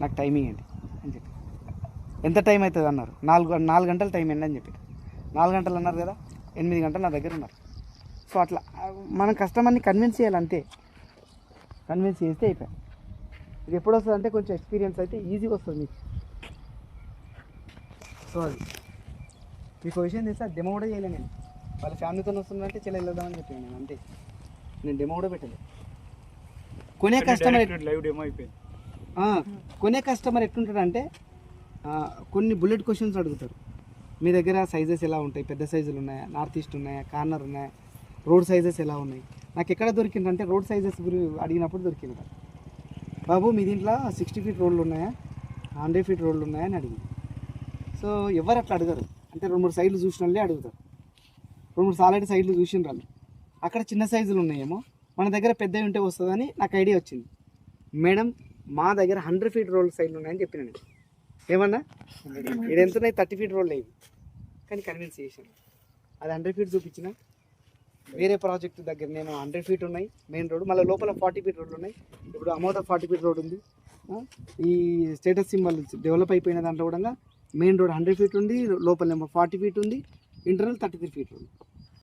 నాకు టైమింగ్ ఏంటి? అని చెప్పి. ఎంత టైం అవుతుంది అన్నారు. నాలుగు నాలుగు గంటల టైం ఏంటి అని చెప్పి. నాలుగు గంటలు అన్నారు కదా ఎనిమిది గంటలు నా దగ్గర ఉన్నారు. సో అట్లా మనం కస్టమర్ని కన్విన్స్ చేయాలి అంతే. కన్విన్స్ చేస్తే అయిపోయి. ఇది ఎప్పుడు వస్తుంది అంటే కొంచెం ఎక్స్పీరియన్స్ అయితే ఈజీగా వస్తుంది మీకు. సో అది. మీకు విషయం తెలుసా డెమో కూడా చేయలేను నేను. వాళ్ళ ఫ్యామిలీతో వస్తుందంటే చెల్లె వెళ్దామని చెప్పాను నేను అంతే. నేను డెమో కూడా పెట్టలేదు. కొనే కస్టమర్ లైవ్ డెమో అయిపోయింది. కొనే కస్టమర్ ఎట్లుంటాడంటే కొన్ని బుల్లెట్ క్వశ్చన్స్ అడుగుతారు మీ దగ్గర సైజెస్ ఎలా ఉంటాయి? పెద్ద సైజులు ఉన్నాయా? నార్త్ ఈస్ట్ ఉన్నాయా? కార్నర్ ఉన్నాయా? రోడ్ సైజెస్ ఎలా ఉన్నాయి? నాకు ఎక్కడ దొరికిందంటే రోడ్ సైజెస్ గురించి అడిగినప్పుడు దొరికింది బాబు మీ దీంట్లో సిక్స్టీ ఫీట్ రోడ్లు ఉన్నాయా? హండ్రెడ్ ఫీట్ రోడ్లు ఉన్నాయా? అని అడిగింది. సో ఎవరు అట్లా అడగరు. అంటే రెండు మూడు సైడ్లు చూసిన వాళ్ళే అడుగుతారు. రెండు మూడు సాలెడ్ సైడ్లు చూసిన వాళ్ళు. అక్కడ చిన్న సైజులు ఉన్నాయేమో మన దగ్గర పెద్దవి ఉంటే వస్తుందని నాకు ఐడియా వచ్చింది. మేడం మా దగ్గర హండ్రెడ్ ఫీట్ రోల్ సైడ్లు ఉన్నాయని చెప్పిన నేను. ఏమన్నా? ఇది ఎంత ఉన్నాయి? థర్టీ ఫీట్ రోల్ లేవు కానీ కన్విన్స్ చేశాను. అది హండ్రెడ్ ఫీట్ చూపించిన. వేరే ప్రాజెక్ట్ దగ్గర నేను హండ్రెడ్ ఫీట్ ఉన్నాయి మెయిన్ రోడ్ మళ్ళీ లోపల ఫార్టీ ఫీట్ రోడ్లు ఉన్నాయి. ఇప్పుడు అమోద ఫార్టీ ఫీట్ రోడ్ ఉంది. ఈ స్టేటస్ సింబల్ డెవలప్ అయిపోయిన దాంట్లో కూడా మెయిన్ రోడ్ హండ్రెడ్ ఫీట్ ఉంది లోపల ఫార్టీ ఫీట్ ఉంది ఇంటర్నల్ థర్టీ త్రీ ఫీట్ ఉంది.